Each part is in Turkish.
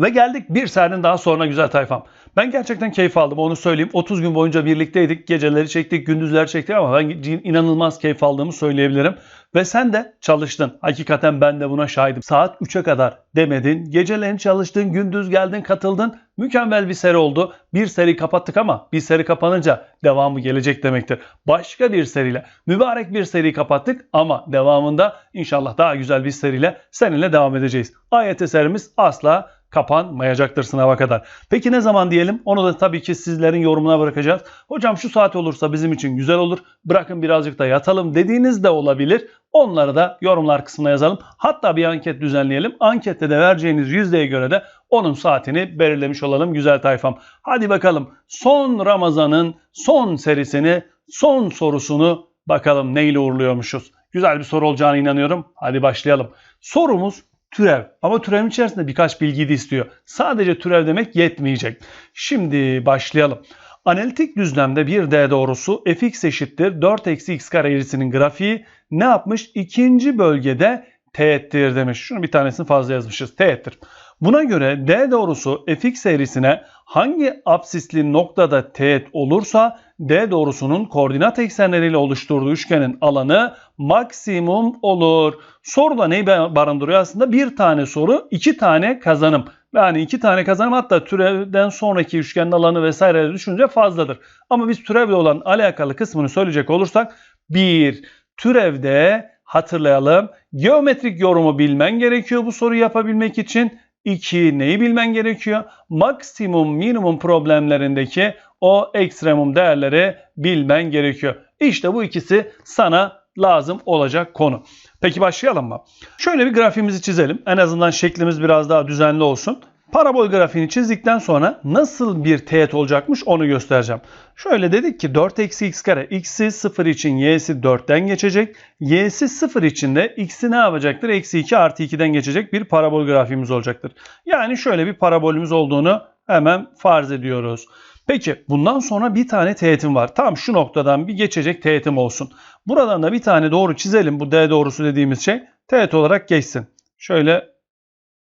Ve geldik bir serinin daha sonra güzel tayfam. Ben gerçekten keyif aldım onu söyleyeyim. 30 gün boyunca birlikteydik. Geceleri çektik, gündüzleri çektik ama ben inanılmaz keyif aldığımı söyleyebilirim. Ve sen de çalıştın. Hakikaten ben de buna şahidim. Saat 3'e kadar demedin. Geceleyin çalıştın, gündüz geldin, katıldın. Mükemmel bir seri oldu. Bir seri kapattık ama bir seri kapanınca devamı gelecek demektir. Başka bir seriyle, mübarek bir seri kapattık ama devamında inşallah daha güzel bir seriyle seninle devam edeceğiz. Ayet eserimiz asla kapanmayacaktır sınava kadar. Peki ne zaman diyelim? Onu da tabii ki sizlerin yorumuna bırakacağız. Hocam şu saat olursa bizim için güzel olur. Bırakın birazcık da yatalım dediğiniz de olabilir. Onları da yorumlar kısmına yazalım. Hatta bir anket düzenleyelim. Ankette de vereceğiniz yüzdeye göre de onun saatini belirlemiş olalım güzel tayfam. Hadi bakalım son Ramazan'ın son serisini, son sorusunu bakalım neyle uğurluyormuşuz. Güzel bir soru olacağına inanıyorum. Hadi başlayalım. Sorumuz türev. Ama türevin içerisinde birkaç bilgi de istiyor. Sadece türev demek yetmeyecek. Şimdi başlayalım. Analitik düzlemde bir D doğrusu fx eşittir 4 eksi x kare eğrisinin grafiği ne yapmış? İkinci bölgede teğettir demiş. Şunu bir tanesini fazla yazmışız. Teğettir. Buna göre D doğrusu fx eğrisine hangi absisli noktada teğet olursa D doğrusunun koordinat eksenleriyle oluşturduğu üçgenin alanı maksimum olur. Soruda neyi barındırıyor aslında? Bir tane soru, iki tane kazanım. Yani iki tane kazanım hatta türevden sonraki üçgenin alanı vesaire düşünce fazladır. Ama biz türevle olan alakalı kısmını söyleyecek olursak bir türevde hatırlayalım geometrik yorumu bilmen gerekiyor bu soruyu yapabilmek için. 2 neyi bilmen gerekiyor? Maksimum minimum problemlerindeki o ekstremum değerleri bilmen gerekiyor. İşte bu ikisi sana lazım olacak konu. Peki başlayalım mı? Şöyle bir grafiğimizi çizelim. En azından şeklimiz biraz daha düzenli olsun. Parabol grafiğini çizdikten sonra nasıl bir teğet olacakmış onu göstereceğim. Şöyle dedik ki 4 eksi x kare x'i 0 için y'si 4'ten geçecek. y'si 0 için de x'i ne yapacaktır? Eksi 2 artı 2'den geçecek bir parabol grafiğimiz olacaktır. Yani şöyle bir parabolümüz olduğunu hemen farz ediyoruz. Peki bundan sonra bir tane teğetim var. Tam şu noktadan bir geçecek teğetim olsun. Buradan da bir tane doğru çizelim. Bu D doğrusu dediğimiz şey teğet olarak geçsin. Şöyle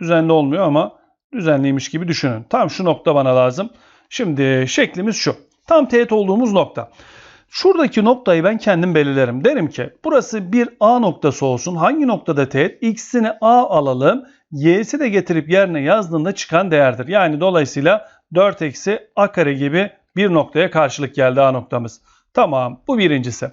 düzenli olmuyor ama düzenliymiş gibi düşünün. Tam şu nokta bana lazım. Şimdi şeklimiz şu. Tam teğet olduğumuz nokta. Şuradaki noktayı ben kendim belirlerim. Derim ki burası bir A noktası olsun. Hangi noktada teğet? X'ini A alalım. Y'si de getirip yerine yazdığında çıkan değerdir. Yani dolayısıyla 4 eksi A kare gibi bir noktaya karşılık geldi A noktamız. Tamam bu birincisi.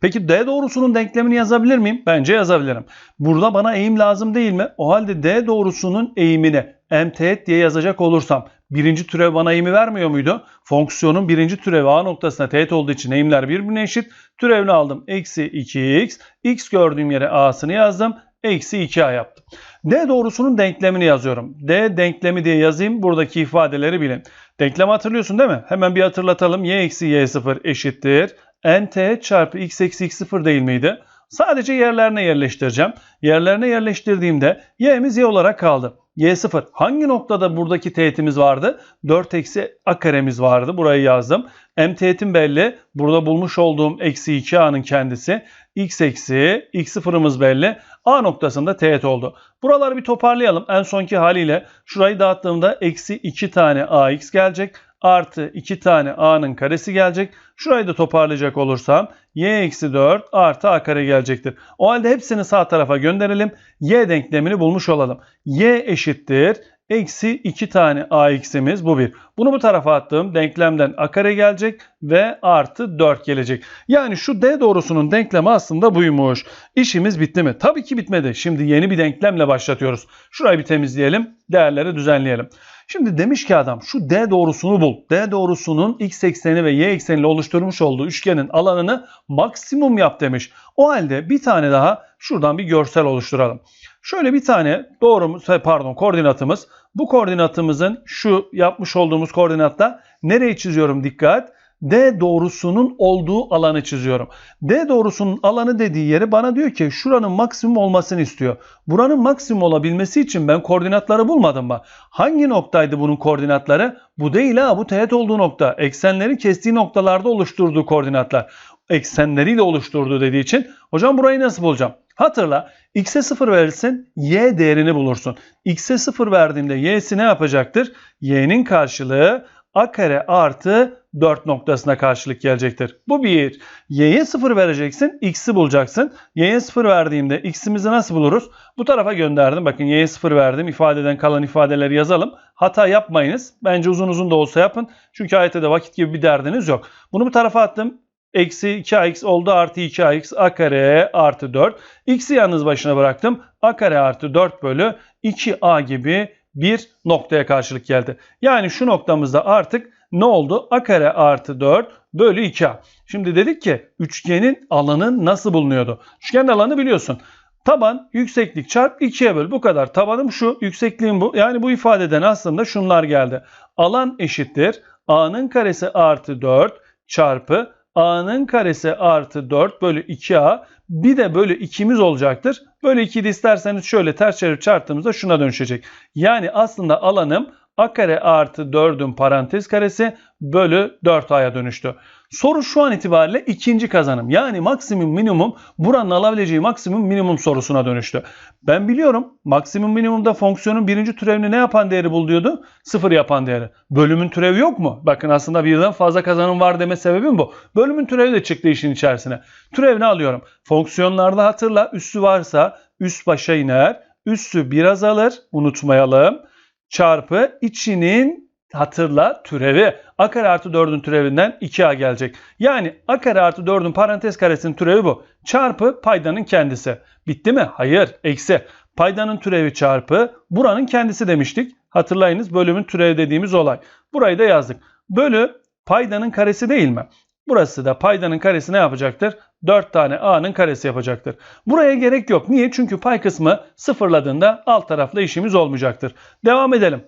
Peki D doğrusunun denklemini yazabilir miyim? Bence yazabilirim. Burada bana eğim lazım değil mi? O halde D doğrusunun eğimini m diye yazacak olursam birinci türev bana eğimi vermiyor muydu? Fonksiyonun birinci türevi A noktasına teğet olduğu için eğimler birbirine eşit. Türevini aldım. Eksi 2x. x gördüğüm yere A'sını yazdım. Eksi 2A yaptım. D doğrusunun denklemini yazıyorum. D denklemi diye yazayım. Buradaki ifadeleri bilin. Denklemi hatırlıyorsun değil mi? Hemen bir hatırlatalım. y eksi y0 eşittir nt çarpı x eksi x0 değil miydi? Sadece yerlerine yerleştireceğim. Yerlerine yerleştirdiğimde y'miz y olarak kaldı. y0 hangi noktada buradaki teğetimiz vardı? 4 eksi a karemiz vardı. Burayı yazdım. m teğetim belli. Burada bulmuş olduğum eksi 2a'nın kendisi. X eksi x0'ımız belli. A noktasında teğet oldu. Buraları bir toparlayalım. En sonki haliyle şurayı dağıttığımda eksi 2 tane ax gelecek artı 2 tane a'nın karesi gelecek. Şurayı da toparlayacak olursam y eksi 4 artı a kare gelecektir. O halde hepsini sağ tarafa gönderelim. y denklemini bulmuş olalım. y eşittir. Eksi 2 tane ax'imiz bu bir. Bunu bu tarafa attığım denklemden a kare gelecek ve artı 4 gelecek. Yani şu d doğrusunun denklemi aslında buymuş. İşimiz bitti mi? Tabii ki bitmedi. Şimdi yeni bir denklemle başlatıyoruz. Şurayı bir temizleyelim. Değerleri düzenleyelim. Şimdi demiş ki adam şu D doğrusunu bul. D doğrusunun x ekseni ve y ekseniyle oluşturmuş olduğu üçgenin alanını maksimum yap demiş. O halde bir tane daha şuradan bir görsel oluşturalım. Şöyle bir tane doğrumuz pardon koordinatımız. Bu koordinatımızın şu yapmış olduğumuz koordinatta nereyi çiziyorum dikkat. D doğrusunun olduğu alanı çiziyorum. D doğrusunun alanı dediği yeri bana diyor ki şuranın maksimum olmasını istiyor. Buranın maksimum olabilmesi için ben koordinatları bulmadım mı? Hangi noktaydı bunun koordinatları? Bu değil ha bu teğet olduğu nokta. Eksenleri kestiği noktalarda oluşturduğu koordinatlar. Eksenleriyle oluşturduğu dediği için hocam burayı nasıl bulacağım? Hatırla x'e 0 verirsin y değerini bulursun. x'e 0 verdiğimde y'si ne yapacaktır? y'nin karşılığı a kare artı 4 noktasına karşılık gelecektir. Bu bir. Y'ye 0 vereceksin. X'i bulacaksın. Y'ye 0 verdiğimde X'imizi nasıl buluruz? Bu tarafa gönderdim. Bakın Y'ye 0 verdim. İfadeden kalan ifadeleri yazalım. Hata yapmayınız. Bence uzun uzun da olsa yapın. Çünkü ayette vakit gibi bir derdiniz yok. Bunu bu tarafa attım. Eksi 2ax oldu artı 2ax a kare artı 4. X'i yalnız başına bıraktım. a kare artı 4 bölü 2a gibi bir noktaya karşılık geldi. Yani şu noktamızda artık ne oldu? A kare artı 4 bölü 2A. Şimdi dedik ki üçgenin alanı nasıl bulunuyordu? Üçgenin alanı biliyorsun. Taban yükseklik çarp 2'ye böl. Bu kadar. Tabanım şu, yüksekliğim bu. Yani bu ifadeden aslında şunlar geldi. Alan eşittir. A'nın karesi artı 4 çarpı A'nın karesi artı 4 bölü 2A bir de bölü 2'miz olacaktır. Bölü 2'yi de isterseniz şöyle ters çevirip çarptığımızda şuna dönüşecek. Yani aslında alanım a kare artı 4'ün parantez karesi bölü 4a'ya dönüştü. Soru şu an itibariyle ikinci kazanım. Yani maksimum minimum buranın alabileceği maksimum minimum sorusuna dönüştü. Ben biliyorum maksimum minimumda fonksiyonun birinci türevini ne yapan değeri bul diyordu? Sıfır yapan değeri. Bölümün türevi yok mu? Bakın aslında birden fazla kazanım var deme sebebim bu. Bölümün türevi de çıktı işin içerisine. Türevini alıyorum. Fonksiyonlarda hatırla üssü varsa üst başa iner. Üssü biraz alır. Unutmayalım çarpı içinin hatırla türevi. A kare artı 4'ün türevinden 2A gelecek. Yani A kare artı 4'ün parantez karesinin türevi bu. Çarpı paydanın kendisi. Bitti mi? Hayır. Eksi. Paydanın türevi çarpı buranın kendisi demiştik. Hatırlayınız bölümün türevi dediğimiz olay. Burayı da yazdık. Bölü paydanın karesi değil mi? Burası da paydanın karesi ne yapacaktır? 4 tane a'nın karesi yapacaktır. Buraya gerek yok. Niye? Çünkü pay kısmı sıfırladığında alt tarafla işimiz olmayacaktır. Devam edelim.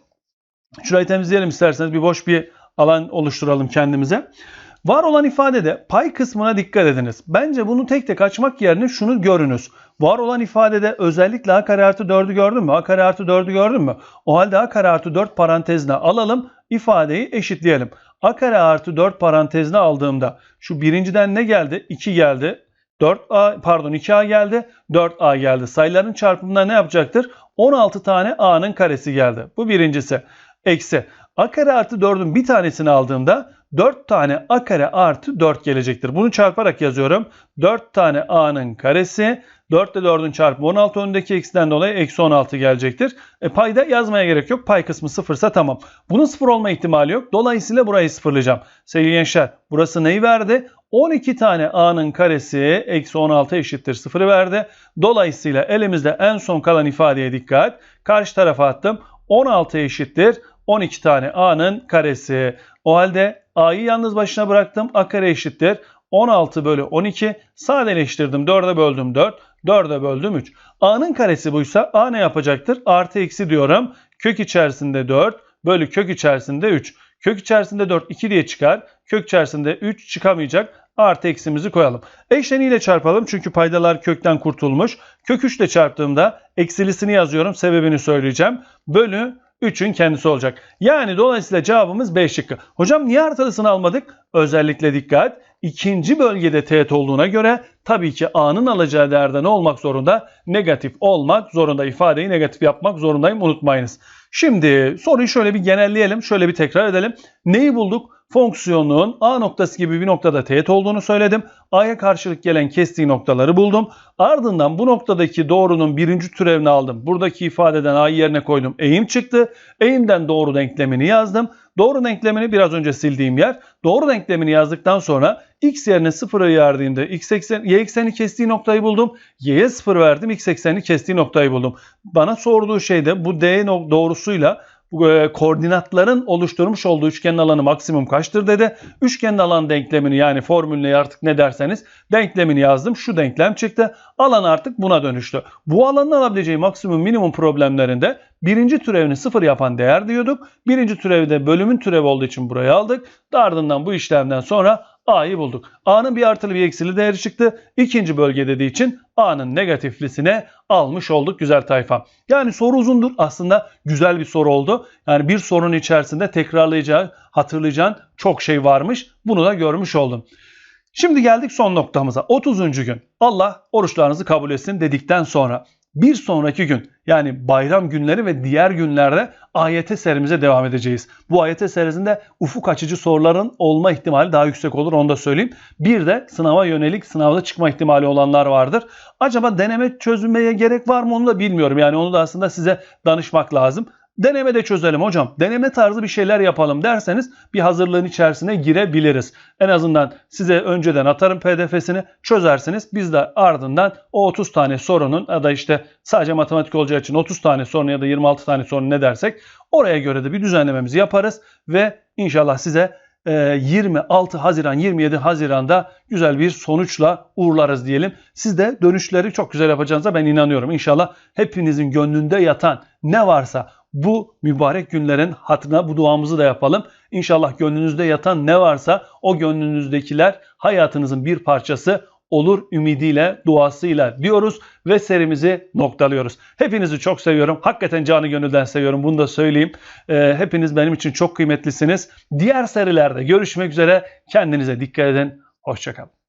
Şurayı temizleyelim isterseniz. Bir boş bir alan oluşturalım kendimize. Var olan ifadede pay kısmına dikkat ediniz. Bence bunu tek tek açmak yerine şunu görünüz. Var olan ifadede özellikle a kare artı 4'ü gördün mü? a kare artı 4'ü gördün mü? O halde a kare artı 4 parantezine alalım. ifadeyi eşitleyelim a kare artı 4 parantezine aldığımda şu birinciden ne geldi? 2 geldi. 4a pardon 2a geldi. 4a geldi. Sayıların çarpımında ne yapacaktır? 16 tane a'nın karesi geldi. Bu birincisi. Eksi a kare artı 4'ün bir tanesini aldığımda 4 tane a kare artı 4 gelecektir. Bunu çarparak yazıyorum. 4 tane a'nın karesi 4 ile 4'ün çarpımı 16 önündeki eksiden dolayı eksi 16 gelecektir. E, payda yazmaya gerek yok. Pay kısmı sıfırsa tamam. Bunun sıfır olma ihtimali yok. Dolayısıyla burayı sıfırlayacağım. Sevgili gençler burası neyi verdi? 12 tane a'nın karesi eksi 16 eşittir sıfırı verdi. Dolayısıyla elimizde en son kalan ifadeye dikkat. Karşı tarafa attım. 16 eşittir 12 tane a'nın karesi. O halde a'yı yalnız başına bıraktım. a kare eşittir 16 bölü 12 sadeleştirdim. 4'e böldüm 4. 4'e böldüm 3. A'nın karesi buysa A ne yapacaktır? Artı eksi diyorum. Kök içerisinde 4 bölü kök içerisinde 3. Kök içerisinde 4 2 diye çıkar. Kök içerisinde 3 çıkamayacak. Artı eksimizi koyalım. Eşleniyle çarpalım çünkü paydalar kökten kurtulmuş. Kök 3 ile çarptığımda eksilisini yazıyorum. Sebebini söyleyeceğim. Bölü 3'ün kendisi olacak. Yani dolayısıyla cevabımız B şıkkı. Hocam niye artılısını almadık? Özellikle dikkat. İkinci bölgede teğet olduğuna göre tabii ki A'nın alacağı değerde ne olmak zorunda? Negatif olmak zorunda. İfadeyi negatif yapmak zorundayım unutmayınız. Şimdi soruyu şöyle bir genelleyelim. Şöyle bir tekrar edelim. Neyi bulduk? Fonksiyonun A noktası gibi bir noktada teğet olduğunu söyledim. A'ya karşılık gelen kestiği noktaları buldum. Ardından bu noktadaki doğrunun birinci türevini aldım. Buradaki ifadeden A'yı yerine koydum. Eğim çıktı. Eğimden doğru denklemini yazdım. Doğru denklemini biraz önce sildiğim yer. Doğru denklemini yazdıktan sonra x yerine 0'ı verdiğimde x eksen, y ekseni kestiği noktayı buldum. y'ye 0 verdim x ekseni kestiği noktayı buldum. Bana sorduğu şey de bu d doğrusuyla bu e, koordinatların oluşturmuş olduğu üçgenin alanı maksimum kaçtır dedi. Üçgenin alan denklemini yani formülüne artık ne derseniz denklemini yazdım. Şu denklem çıktı. Alan artık buna dönüştü. Bu alanın alabileceği maksimum minimum problemlerinde birinci türevini sıfır yapan değer diyorduk. Birinci türevi de bölümün türevi olduğu için buraya aldık. Ardından bu işlemden sonra A'yı bulduk. A'nın bir artılı bir eksili değeri çıktı. İkinci bölge dediği için A'nın negatiflisine almış olduk güzel tayfa. Yani soru uzundur. Aslında güzel bir soru oldu. Yani bir sorunun içerisinde tekrarlayacağın, hatırlayacağın çok şey varmış. Bunu da görmüş oldum. Şimdi geldik son noktamıza. 30. gün. Allah oruçlarınızı kabul etsin dedikten sonra bir sonraki gün yani bayram günleri ve diğer günlerde ayete serimize devam edeceğiz. Bu ayete serisinde ufuk açıcı soruların olma ihtimali daha yüksek olur onu da söyleyeyim. Bir de sınava yönelik sınavda çıkma ihtimali olanlar vardır. Acaba deneme çözülmeye gerek var mı onu da bilmiyorum. Yani onu da aslında size danışmak lazım. Deneme de çözelim hocam. Deneme tarzı bir şeyler yapalım derseniz bir hazırlığın içerisine girebiliriz. En azından size önceden atarım pdf'sini çözersiniz. Biz de ardından o 30 tane sorunun ya da işte sadece matematik olacağı için 30 tane sorun ya da 26 tane sorun ne dersek oraya göre de bir düzenlememizi yaparız ve inşallah size 26 Haziran 27 Haziran'da güzel bir sonuçla uğurlarız diyelim. Siz de dönüşleri çok güzel yapacağınıza ben inanıyorum. İnşallah hepinizin gönlünde yatan ne varsa bu mübarek günlerin hatırına bu duamızı da yapalım. İnşallah gönlünüzde yatan ne varsa o gönlünüzdekiler hayatınızın bir parçası olur ümidiyle, duasıyla diyoruz ve serimizi noktalıyoruz. Hepinizi çok seviyorum. Hakikaten canı gönülden seviyorum. Bunu da söyleyeyim. Ee, hepiniz benim için çok kıymetlisiniz. Diğer serilerde görüşmek üzere. Kendinize dikkat edin. Hoşçakalın.